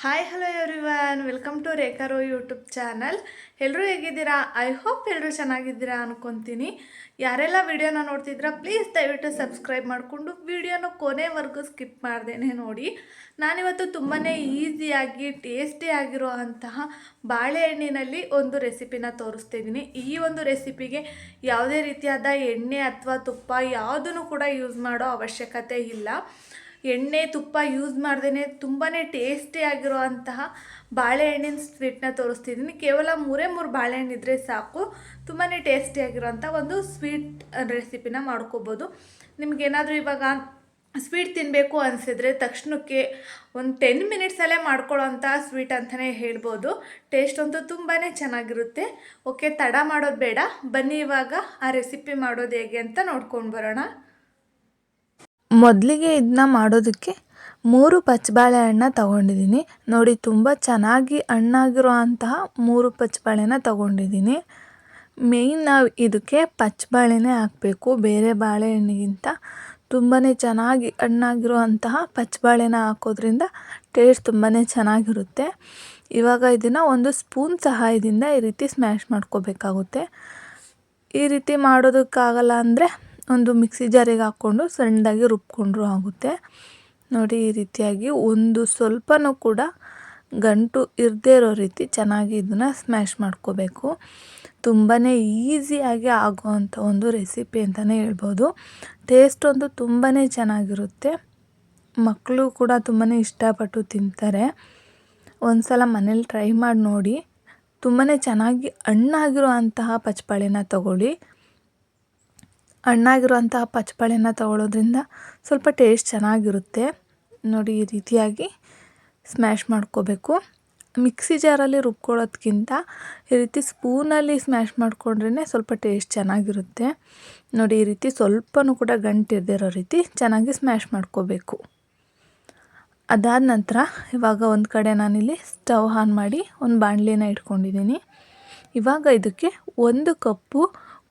Hi hello everyone welcome to Rekha Rao YouTube channel ಎಲ್ಲರೂ ಹೇಗಿದ್ದೀರಾ? I hope ಎಲ್ಲರೂ ಚೆನ್ನಾಗಿದ್ದೀರಾ ಅನ್ಕೊತೀನಿ. ಯಾರೆಲ್ಲ ವಿಡಿಯೋನ ನೋಡ್ತಿದ್ದೀರಾ ಪ್ಲೀಸ್ ದಯವಿಟ್ಟು ಸಬ್ಸ್ಕ್ರೈಬ್ ಮಾಡಿಕೊಂಡು ವಿಡಿಯೋನ ಕೊನೆವರೆಗೂ ಸ್ಕಿಪ್ ಮಾಡ್ದೇನೆ ನೋಡಿ. ನಾನಿವತ್ತು ತುಂಬಾ ಈಸಿಯಾಗಿ ಟೇಸ್ಟಿಯಾಗಿರೋ ಅಂತಹ ಬಾಳೆಹಣ್ಣಿನಲ್ಲಿ ಒಂದು ರೆಸಿಪಿನ ತೋರಿಸ್ತಿದ್ದೀನಿ ಈ ಒಂದು ರೆಸಿಪಿಗೆ ಯಾವುದೇ ರೀತಿಯಾದ ಎಣ್ಣೆ ಅಥವಾ ತುಪ್ಪ ಯಾವುದನ್ನು ಕೂಡ ಯೂಸ್ ಮಾಡೋ ಅವಶ್ಯಕತೆ ಇಲ್ಲ. ಎಣ್ಣೆ ತುಪ್ಪ ಯೂಸ್ ಮಾಡ್ದೇ ತುಂಬಾ ಟೇಸ್ಟಿಯಾಗಿರೋ ಅಂತಹ ಬಾಳೆಹಣ್ಣಿನ ಸ್ವೀಟ್ನ ತೋರಿಸ್ತಿದ್ದೀನಿ ಕೇವಲ ಮೂರೇ ಮೂರು ಬಾಳೆಹಣ್ಣು ಇದ್ದರೆ ಸಾಕು. ತುಂಬಾ ಟೇಸ್ಟಿಯಾಗಿರೋಂಥ ಒಂದು ಸ್ವೀಟ್ ರೆಸಿಪಿನ ಮಾಡ್ಕೋಬೋದು. ನಿಮಗೇನಾದರೂ ಇವಾಗ ಸ್ವೀಟ್ ತಿನ್ನಬೇಕು ಅನಿಸಿದ್ರೆ ತಕ್ಷಣಕ್ಕೆ ಒಂದು ಟೆನ್ ಮಿನಿಟ್ಸಲ್ಲೇ ಮಾಡ್ಕೊಳ್ಳೋಂಥ ಸ್ವೀಟ್ ಅಂತಲೇ ಹೇಳ್ಬೋದು. ಟೇಸ್ಟ್ ಅಂತೂ ತುಂಬಾ ಚೆನ್ನಾಗಿರುತ್ತೆ. ಓಕೆ ತಡ ಮಾಡೋದು ಬೇಡ. ಬನ್ನಿ ಇವಾಗ ಆ ರೆಸಿಪಿ ಮಾಡೋದು ಹೇಗೆ ಅಂತ ನೋಡ್ಕೊಂಡು ಬರೋಣ. ಮೊದಲಿಗೆ ಇದನ್ನ ಮಾಡೋದಕ್ಕೆ ಮೂರು ಪಚ್ಚಬಾಳೆಹಣ್ಣ ತಗೊಂಡಿದ್ದೀನಿ. ನೋಡಿ, ತುಂಬ ಚೆನ್ನಾಗಿ ಹಣ್ಣಾಗಿರೋ ಅಂತಹ ಮೂರು ಪಚ್ಚಬಾಳೆನ ತಗೊಂಡಿದ್ದೀನಿ. ಮೇಯ್ನ್ ನಾವು ಇದಕ್ಕೆ ಪಚ್ಚಬಾಳೆನೇ ಹಾಕಬೇಕು. ಬೇರೆ ಬಾಳೆಹಣ್ಣಿಗಿಂತ ತುಂಬಾ ಚೆನ್ನಾಗಿ ಹಣ್ಣಾಗಿರೋ ಅಂತಹ ಪಚ್ಚಬಾಳೆನ ಹಾಕೋದ್ರಿಂದ ಟೇಸ್ಟ್ ತುಂಬಾ ಚೆನ್ನಾಗಿರುತ್ತೆ. ಇವಾಗ ಇದನ್ನು ಒಂದು ಸ್ಪೂನ್ ಸಹಾಯದಿಂದ ಈ ರೀತಿ ಸ್ಮ್ಯಾಶ್ ಮಾಡ್ಕೋಬೇಕಾಗುತ್ತೆ. ಈ ರೀತಿ ಮಾಡೋದಕ್ಕಾಗಲ್ಲ ಅಂದರೆ ಒಂದು ಮಿಕ್ಸಿ ಜಾರಿಗೆ ಹಾಕ್ಕೊಂಡು ಸಣ್ಣದಾಗಿ ರುಬ್ಕೊಂಡ್ರೂ ಆಗುತ್ತೆ. ನೋಡಿ, ಈ ರೀತಿಯಾಗಿ ಒಂದು ಸ್ವಲ್ಪನೂ ಕೂಡ ಗಂಟು ಇರದೇ ಇರೋ ರೀತಿ ಚೆನ್ನಾಗಿ ಇದನ್ನು ಸ್ಮ್ಯಾಶ್ ಮಾಡ್ಕೋಬೇಕು. ತುಂಬಾ ಈಸಿಯಾಗಿ ಆಗೋವಂಥ ಒಂದು ರೆಸಿಪಿ ಅಂತಲೇ ಹೇಳ್ಬೋದು. ಟೇಸ್ಟ್ ಒಂದು ತುಂಬಾ ಚೆನ್ನಾಗಿರುತ್ತೆ. ಮಕ್ಕಳು ಕೂಡ ತುಂಬಾ ಇಷ್ಟಪಟ್ಟು ತಿಂತಾರೆ. ಒಂದು ಸಲ ಮನೇಲಿ ಟ್ರೈ ಮಾಡಿ ನೋಡಿ. ತುಂಬಾ ಚೆನ್ನಾಗಿ ಹಣ್ಣಾಗಿರೋ ಅಂತಹ ಪಚ್ಚಬಾಳೆನ ತಗೊಳ್ಳಿ. ಹಣ್ಣಾಗಿರುವಂತಹ ಪಚ್ಚಬಾಳೆನ ತಗೊಳ್ಳೋದ್ರಿಂದ ಸ್ವಲ್ಪ ಟೇಸ್ಟ್ ಚೆನ್ನಾಗಿರುತ್ತೆ. ನೋಡಿ, ಈ ರೀತಿಯಾಗಿ ಸ್ಮ್ಯಾಶ್ ಮಾಡ್ಕೋಬೇಕು. ಮಿಕ್ಸಿ ಜಾರಲ್ಲಿ ರುಬ್ಕೊಳ್ಳೋದ್ಕಿಂತ ಈ ರೀತಿ ಸ್ಪೂನಲ್ಲಿ ಸ್ಮ್ಯಾಶ್ ಮಾಡಿಕೊಂಡ್ರೇ ಸ್ವಲ್ಪ ಟೇಸ್ಟ್ ಚೆನ್ನಾಗಿರುತ್ತೆ. ನೋಡಿ, ಈ ರೀತಿ ಸ್ವಲ್ಪನೂ ಕೂಡ ಗಂಟಿರದಿರೋ ರೀತಿ ಚೆನ್ನಾಗಿ ಸ್ಮ್ಯಾಶ್ ಮಾಡ್ಕೋಬೇಕು. ಅದಾದ ನಂತರ ಇವಾಗ ಒಂದು ಕಡೆ ನಾನಿಲ್ಲಿ ಸ್ಟವ್ ಆನ್ ಮಾಡಿ ಒಂದು ಬಾಣಲಿನ ಇಟ್ಕೊಂಡಿದ್ದೀನಿ. ಇವಾಗ ಇದಕ್ಕೆ ಒಂದು ಕಪ್ಪು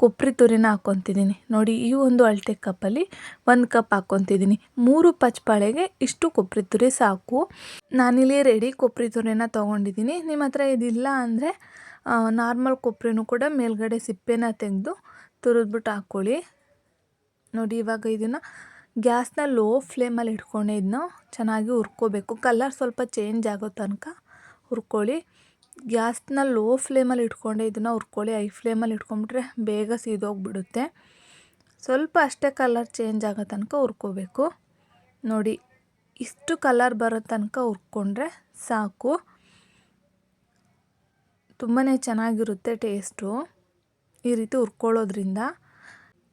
ಕೊಬ್ಬರಿ ತುರಿನ ಹಾಕ್ಕೊತಿದ್ದೀನಿ. ನೋಡಿ, ಈ ಒಂದು ಅಳತೆ ಕಪ್ಪಲ್ಲಿ ಒಂದು ಕಪ್ ಹಾಕ್ಕೊತಿದ್ದೀನಿ. ಮೂರು ಪಚ್ಚಬಾಳೆಗೆ ಇಷ್ಟು ಕೊಬ್ಬರಿ ತುರಿ ಸಾಕು. ನಾನಿಲ್ಲಿ ರೆಡಿ ಕೊಬ್ಬರಿ ತುರಿನ ತೊಗೊಂಡಿದ್ದೀನಿ. ನಿಮ್ಮ ಹತ್ರ ಇದಿಲ್ಲ ಅಂದರೆ ನಾರ್ಮಲ್ ಕೊಬ್ಬರಿನೂ ಕೂಡ ಮೇಲ್ಗಡೆ ಸಿಪ್ಪೆನ ತೆಗೆದು ತುರಿದ್ಬಿಟ್ಟು ಹಾಕ್ಕೊಳ್ಳಿ ನೋಡಿ, ಇವಾಗ ಇದನ್ನು ಗ್ಯಾಸ್ನ ಲೋ ಫ್ಲೇಮಲ್ಲಿ ಇಟ್ಕೊಂಡೆ ಇದನ್ನ ಚೆನ್ನಾಗಿ ಹುರ್ಕೋಬೇಕು. ಕಲರ್ ಸ್ವಲ್ಪ ಚೇಂಜ್ ಆಗೋ ತನಕ ಹುರ್ಕೊಳ್ಳಿ. ಗ್ಯಾಸ್ನ ಲೋ ಫ್ಲೇಮಲ್ಲಿ ಇಟ್ಕೊಂಡೆ, ಇದನ್ನು ಹುರ್ಕೊಳ್ಳಿ ಐ ಫ್ಲೇಮಲ್ಲಿ ಇಟ್ಕೊಂಡ್ಬಿಟ್ರೆ ಬೇಗ ಸೀದೋಗ್ಬಿಡುತ್ತೆ. ಸ್ವಲ್ಪ ಅಷ್ಟೇ ಕಲರ್ ಚೇಂಜ್ ಆಗೋ ತನಕ ಹುರ್ಕೋಬೇಕು. ನೋಡಿ, ಇಷ್ಟು ಕಲರ್ ಬರೋ ತನಕ ಹುರ್ಕೊಂಡ್ರೆ ಸಾಕು. ತುಂಬಾ ಚೆನ್ನಾಗಿರುತ್ತೆ ಟೇಸ್ಟು ಈ ರೀತಿ ಹುರ್ಕೊಳ್ಳೋದ್ರಿಂದ.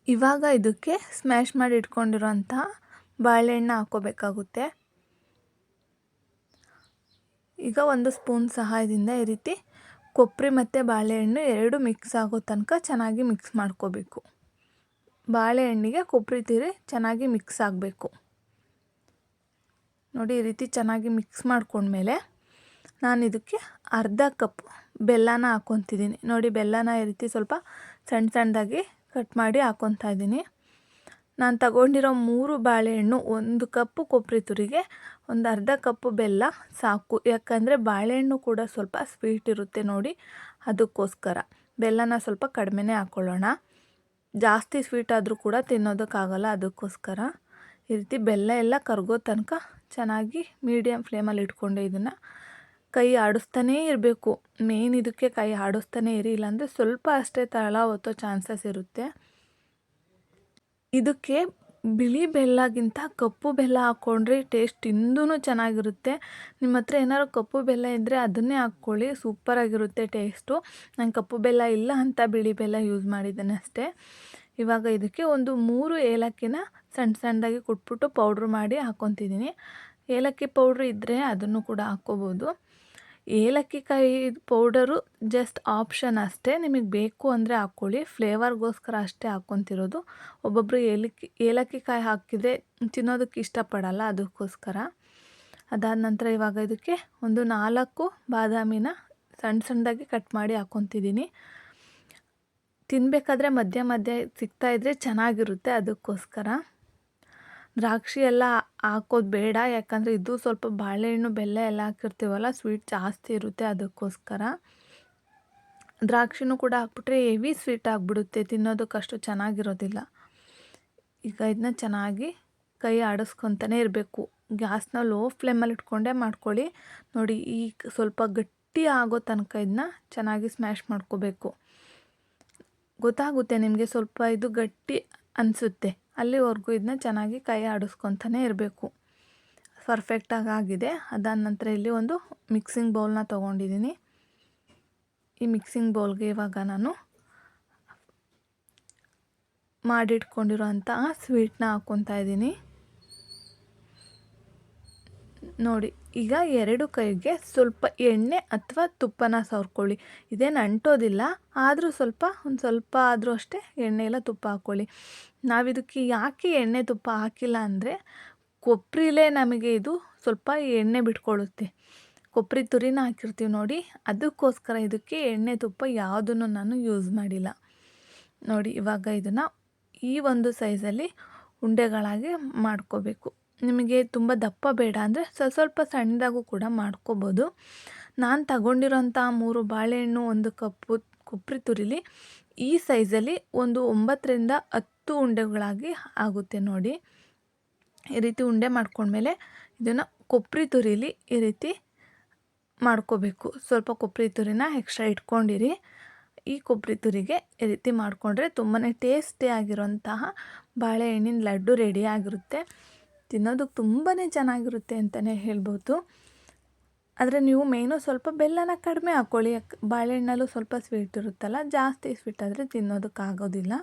ಇವಾಗ ಇದಕ್ಕೆ ಸ್ಮ್ಯಾಶ್ ಮಾಡಿ ಇಟ್ಕೊಂಡಿರೋಂಥ ಬಾಳೆಹಣ್ಣು ಹಾಕ್ಕೋಬೇಕಾಗುತ್ತೆ ಈಗ ಒಂದು ಸ್ಪೂನ್ ಸಹಾಯದಿಂದ ಈ ರೀತಿ ಕೊಬ್ಬರಿ ಮತ್ತು ಬಾಳೆಹಣ್ಣು ಎರಡು ಮಿಕ್ಸ್ ಆಗೋ ತನಕ ಚೆನ್ನಾಗಿ ಮಿಕ್ಸ್ ಮಾಡ್ಕೋಬೇಕು. ಬಾಳೆಹಣ್ಣಿಗೆ ಕೊಬ್ಬರಿ ತೀರಿ ಚೆನ್ನಾಗಿ ಮಿಕ್ಸ್ ಆಗಬೇಕು. ನೋಡಿ ಈ ರೀತಿ ಚೆನ್ನಾಗಿ ಮಿಕ್ಸ್ ಮಾಡ್ಕೊಂಡ್ಮೇಲೆ ನಾನು ಇದಕ್ಕೆ ಅರ್ಧ ಕಪ್ ಬೆಲ್ಲನ ಹಾಕ್ಕೊತಿದ್ದೀನಿ. ನೋಡಿ ಬೆಲ್ಲನ ಈ ರೀತಿ ಸ್ವಲ್ಪ ಸಣ್ಣ ಸಣ್ಣದಾಗಿ ಕಟ್ ಮಾಡಿ ಹಾಕ್ಕೊತಾ ಇದ್ದೀನಿ. ನಾನು ತಗೊಂಡಿರೋ ಮೂರು ಬಾಳೆಹಣ್ಣು ಒಂದು ಕಪ್ಪು ಕೊಬ್ಬರಿ ತುರಿಗೆ, ಒಂದು ಅರ್ಧ ಕಪ್ಪು ಬೆಲ್ಲ, ಸಾಕು. ಯಾಕಂದರೆ ಬಾಳೆಹಣ್ಣು ಕೂಡ ಸ್ವಲ್ಪ ಸ್ವೀಟ್ ಇರುತ್ತೆ ನೋಡಿ, ಅದಕ್ಕೋಸ್ಕರ. ಬೆಲ್ಲನ ಸ್ವಲ್ಪ ಕಡಿಮೆನೇ ಹಾಕ್ಕೊಳ್ಳೋಣ ಜಾಸ್ತಿ ಸ್ವೀಟ್ ಆದರೂ ಕೂಡ ತಿನ್ನೋದಕ್ಕಾಗಲ್ಲ ಅದಕ್ಕೋಸ್ಕರ. ಈ ರೀತಿ ಬೆಲ್ಲ ಎಲ್ಲ ಕರಗೋ ತನಕ ಚೆನ್ನಾಗಿ ಮೀಡಿಯಮ್ ಫ್ಲೇಮಲ್ಲಿ ಇಟ್ಕೊಂಡೆ ಇದನ್ನು ಕೈ ಆಡಿಸ್ತಾನೇ ಇರಬೇಕು. ಮೇನ್ ಇದಕ್ಕೆ ಕೈ ಆಡಿಸ್ತಾನೇ ಇರಿ, ಇಲ್ಲಾಂದರೆ ಸ್ವಲ್ಪ ಅಷ್ಟೇ ತಳ ಹೊತ್ತೋ ಚಾನ್ಸಸ್ ಇರುತ್ತೆ. ಇದಕ್ಕೆ ಬಿಳಿ ಬೆಲ್ಲಗಿಂತ ಕಪ್ಪು ಬೆಲ್ಲ ಹಾಕ್ಕೊಂಡ್ರೆ ಟೇಸ್ಟ್ ಇನ್ನೂ ಚೆನ್ನಾಗಿರುತ್ತೆ. ನಿಮ್ಮ ಹತ್ರ ಏನಾದ್ರು ಕಪ್ಪು ಬೆಲ್ಲ ಇದ್ದರೆ ಅದನ್ನೇ ಹಾಕ್ಕೊಳ್ಳಿ ಸೂಪರಾಗಿರುತ್ತೆ ಟೇಸ್ಟು ನಾನು ಕಪ್ಪು ಬೆಲ್ಲ ಇಲ್ಲ ಅಂತ ಬಿಳಿ ಬೆಲ್ಲ ಯೂಸ್ ಮಾಡಿದ್ದೇನೆ ಅಷ್ಟೇ. ಇವಾಗ ಇದಕ್ಕೆ ಒಂದು ಮೂರು ಏಲಕ್ಕಿನ ಸಣ್ಣ ಸಣ್ಣದಾಗಿ ಕುಟ್ಬಿಟ್ಟು ಪೌಡ್ರ್ ಮಾಡಿ ಹಾಕ್ಕೊತಿದ್ದೀನಿ ಏಲಕ್ಕಿ ಪೌಡ್ರ್ ಇದ್ದರೆ ಅದನ್ನು ಕೂಡ ಹಾಕ್ಕೋಬೋದು. ಏಲಕ್ಕಿ ಕಾಯಿ ಪೌಡರು ಜಸ್ಟ್ ಆಪ್ಷನ್ ಅಷ್ಟೇ. ನಿಮಗೆ ಬೇಕು ಅಂದರೆ ಹಾಕ್ಕೊಳ್ಳಿ. ಫ್ಲೇವರ್ಗೋಸ್ಕರ ಅಷ್ಟೇ ಹಾಕ್ಕೊತಿರೋದು. ಒಬ್ಬೊಬ್ಬರು ಏಲಕ್ಕಿ ಏಲಕ್ಕಿ ಕಾಯಿ ಹಾಕಿದರೆ ತಿನ್ನೋದಕ್ಕೆ ಇಷ್ಟಪಡಲ್ಲ ಅದಕ್ಕೋಸ್ಕರ. ಅದಾದ ನಂತರ ಇವಾಗ ಇದಕ್ಕೆ ಒಂದು ನಾಲ್ಕು ಬಾದಾಮಿನ ಸಣ್ಣ ಸಣ್ಣದಾಗಿ ಕಟ್ ಮಾಡಿ ಹಾಕ್ಕೊತಿದ್ದೀನಿ. ತಿನ್ನಬೇಕಾದ್ರೆ ಮಧ್ಯ ಮಧ್ಯ ಸಿಗ್ತಾಯಿದ್ರೆ ಚೆನ್ನಾಗಿರುತ್ತೆ ಅದಕ್ಕೋಸ್ಕರ. ದ್ರಾಕ್ಷಿ ಎಲ್ಲ ಹಾಕೋದು ಬೇಡ. ಯಾಕಂದರೆ ಇದು ಸ್ವಲ್ಪ ಬಾಳೆಹಣ್ಣು, ಬೆಲ್ಲ ಎಲ್ಲ ಹಾಕಿರ್ತೀವಲ್ಲ ಸ್ವೀಟ್ ಜಾಸ್ತಿ ಇರುತ್ತೆ ಅದಕ್ಕೋಸ್ಕರ. ದ್ರಾಕ್ಷಿನೂ ಕೂಡ ಹಾಕ್ಬಿಟ್ರೆ ಹೆವಿ ಸ್ವೀಟ್ ಆಗಿಬಿಡುತ್ತೆ. ತಿನ್ನೋದಕ್ಕಷ್ಟು ಚೆನ್ನಾಗಿರೋದಿಲ್ಲ. ಈಗ ಇದನ್ನ ಚೆನ್ನಾಗಿ ಕೈ ಆಡಿಸ್ಕೊತಾನೆ ಇರಬೇಕು. ಗ್ಯಾಸ್ನ ಲೋ ಫ್ಲೇಮಲ್ಲಿ ಇಟ್ಕೊಂಡೇ ಮಾಡ್ಕೊಳ್ಳಿ. ನೋಡಿ, ಈಗ ಸ್ವಲ್ಪ ಗಟ್ಟಿ ಆಗೋ ತನಕ ಇದನ್ನ ಚೆನ್ನಾಗಿ ಸ್ಮ್ಯಾಶ್ ಮಾಡ್ಕೋಬೇಕು. ಗೊತ್ತಾಗುತ್ತೆ ನಿಮಗೆ ಸ್ವಲ್ಪ ಇದು ಗಟ್ಟಿ ಅನಿಸುತ್ತೆ. ಅಲ್ಲಿವರೆಗೂ ಇದನ್ನ ಚೆನ್ನಾಗಿ ಕೈ ಆಡಿಸ್ಕೊತಾನೆ ಇರಬೇಕು. ಪರ್ಫೆಕ್ಟಾಗಿ ಆಗಿದೆ. ಅದಾದ ನಂತರ ಇಲ್ಲಿ ಒಂದು ಮಿಕ್ಸಿಂಗ್ ಬೌಲ್ನ ತೊಗೊಂಡಿದ್ದೀನಿ. ಈ ಮಿಕ್ಸಿಂಗ್ ಬೌಲ್ಗೆ ಇವಾಗ ನಾನು ಮಾಡಿಟ್ಕೊಂಡಿರೋಂಥ ಸ್ವೀಟ್ನ ಹಾಕ್ಕೊತಾ ಇದ್ದೀನಿ. ನೋಡಿ ಈಗ ಎರಡು ಕೈಗೆ ಸ್ವಲ್ಪ ಎಣ್ಣೆ ಅಥವಾ ತುಪ್ಪನ ಸವರ್ಕೊಳ್ಳಿ. ಇದೇನು ಅಂಟೋದಿಲ್ಲ, ಆದರೂ ಸ್ವಲ್ಪ, ಒಂದು ಸ್ವಲ್ಪ ಆದರೂ ಅಷ್ಟೇ ಎಣ್ಣೆ ಇಲ್ಲ ತುಪ್ಪ ಹಾಕ್ಕೊಳ್ಳಿ. ನಾವಿದಕ್ಕೆ ಯಾಕೆ ಎಣ್ಣೆ ತುಪ್ಪ ಹಾಕಿಲ್ಲ ಅಂದರೆ ಕೊಬ್ಬರಿಲೇ ನಮಗೆ ಇದು ಸ್ವಲ್ಪ ಎಣ್ಣೆ ಬಿಟ್ಕೊಳ್ಳುತ್ತೆ ಕೊಬ್ಬರಿ ತುರಿನ ಹಾಕಿರ್ತೀವಿ ನೋಡಿ, ಅದಕ್ಕೋಸ್ಕರ ಇದಕ್ಕೆ ಎಣ್ಣೆ ತುಪ್ಪ ಯಾವುದನ್ನು ನಾನು ಯೂಸ್ ಮಾಡಿಲ್ಲ. ನೋಡಿ, ಇವಾಗ ಇದನ್ನು ಈ ಒಂದು ಸೈಜಲ್ಲಿ ಉಂಡೆಗಳಾಗಿ ಮಾಡ್ಕೋಬೇಕು. ನಿಮಗೆ ತುಂಬ ದಪ್ಪ ಬೇಡ ಅಂದರೆ ಸ್ವಲ್ಪ ಸ್ವಲ್ಪ ಸಣ್ಣದಾಗೂ ಕೂಡ ಮಾಡ್ಕೋಬೋದು. ನಾನು ತಗೊಂಡಿರೋಂಥ ಮೂರು ಬಾಳೆಹಣ್ಣು, ಒಂದು ಕಪ್ಪು, ಕೊಬ್ಬರಿ ತುರಿಲಿ ಈ ಸೈಜಲ್ಲಿ ಒಂದು ಒಂಬತ್ತರಿಂದ ಹತ್ತು ಉಂಡೆಗಳಾಗಿ ಆಗುತ್ತೆ ನೋಡಿ. ಈ ರೀತಿ ಉಂಡೆ ಮಾಡ್ಕೊಂಡ್ಮೇಲೆ ಇದನ್ನು ಕೊಬ್ಬರಿ ತುರಿಲಿ ಈ ರೀತಿ ಮಾಡ್ಕೋಬೇಕು. ಸ್ವಲ್ಪ ಕೊಬ್ಬರಿ ತುರಿನ ಎಕ್ಸ್ಟ್ರಾ ಇಟ್ಕೊಂಡಿರಿ. ಈ ಕೊಬ್ಬರಿ ತುರಿಗೆ ಈ ರೀತಿ ಮಾಡಿಕೊಂಡ್ರೆ ತುಂಬಾ ಟೇಸ್ಟಿ ಆಗಿರೋಂತಹ ಬಾಳೆಹಣ್ಣಿನ ಲಡ್ಡು ರೆಡಿ ಆಗಿರುತ್ತೆ. ತಿನ್ನೋದಕ್ಕೆ ತುಂಬಾ ಚೆನ್ನಾಗಿರುತ್ತೆ ಅಂತಲೇ ಹೇಳ್ಬೋದು. ಆದರೆ ನೀವು ಮೇನು ಸ್ವಲ್ಪ ಬೆಲ್ಲನ ಕಡಿಮೆ ಹಾಕ್ಕೊಳ್ಳಿ ಬಾಳೆಹಣ್ಣಲ್ಲೂ ಸ್ವಲ್ಪ ಸ್ವೀಟ್ ಇರುತ್ತಲ್ಲ, ಜಾಸ್ತಿ ಸ್ವೀಟ್ ಆದರೆ ತಿನ್ನೋದಕ್ಕಾಗೋದಿಲ್ಲ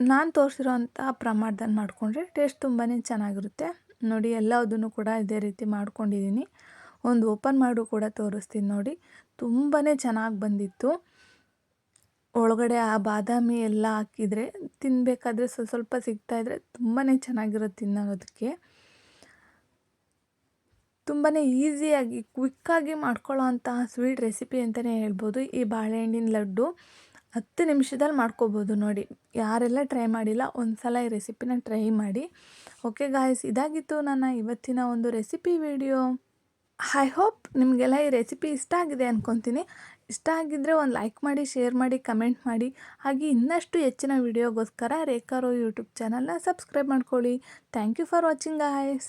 ನಾನು ತೋರಿಸಿರೋಂಥ ಪ್ರಮಾಣದಲ್ಲಿ ಮಾಡಿಕೊಂಡ್ರೆ ಟೇಸ್ಟ್ ತುಂಬಾ ಚೆನ್ನಾಗಿರುತ್ತೆ. ನೋಡಿ, ಎಲ್ಲದನ್ನು ಕೂಡ ಇದೇ ರೀತಿ ಮಾಡ್ಕೊಂಡಿದ್ದೀನಿ. ಒಂದು ಓಪನ್ ಮಾಡು ಕೂಡ ತೋರಿಸ್ತೀನಿ ನೋಡಿ. ತುಂಬಾ ಚೆನ್ನಾಗಿ ಬಂದಿತ್ತು. ಒಳಗಡೆ ಆ ಬಾದಾಮಿ ಎಲ್ಲ ಹಾಕಿದರೆ ತಿನ್ನಬೇಕಾದ್ರೆ ಸ್ವಲ್ಪ ಸ್ವಲ್ಪ ಸಿಗ್ತಾಯಿದ್ರೆ ತುಂಬಾ ಚೆನ್ನಾಗಿರುತ್ತೆ ತಿನ್ನೋದಕ್ಕೆ. ತುಂಬಾ ಈಸಿಯಾಗಿ ಕ್ವಿಕ್ಕಾಗಿ ಮಾಡ್ಕೊಳ್ಳೋ ಅಂತಹ ಸ್ವೀಟ್ ರೆಸಿಪಿ ಅಂತಲೇ ಹೇಳ್ಬೋದು. ಈ ಬಾಳೆಹಣ್ಣಿನ ಲಡ್ಡು ಹತ್ತು ನಿಮಿಷದಲ್ಲಿ ಮಾಡ್ಕೋಬೋದು ನೋಡಿ. ಯಾರೆಲ್ಲ ಟ್ರೈ ಮಾಡಿಲ್ಲ ಒಂದು ಸಲ ಈ ರೆಸಿಪಿನ ಟ್ರೈ ಮಾಡಿ. ಓಕೆ ಗಾಯ್ಸ್ ಇದಾಗಿತ್ತು ನನ್ನ ಇವತ್ತಿನ ಒಂದು ರೆಸಿಪಿ ವಿಡಿಯೋ. ಐ ಹೋಪ್ ನಿಮಗೆಲ್ಲ ಈ ರೆಸಿಪಿ ಇಷ್ಟ ಆಗಿದೆ ಅಂದ್ಕೊತೀನಿ ಇಷ್ಟ ಆಗಿದ್ದರೆ ಒಂದು ಲೈಕ್ ಮಾಡಿ ಶೇರ್ ಮಾಡಿ ಕಮೆಂಟ್ ಮಾಡಿ. ಹಾಗೆ ಇನ್ನಷ್ಟು ಹೆಚ್ಚಿನ ವಿಡಿಯೋಗೋಸ್ಕರ ರೇಖಾರೋ ಯೂಟ್ಯೂಬ್ ಚಾನಲ್ನ ಸಬ್ಸ್ಕ್ರೈಬ್ ಮಾಡ್ಕೊಳ್ಳಿ. Thank you for watching guys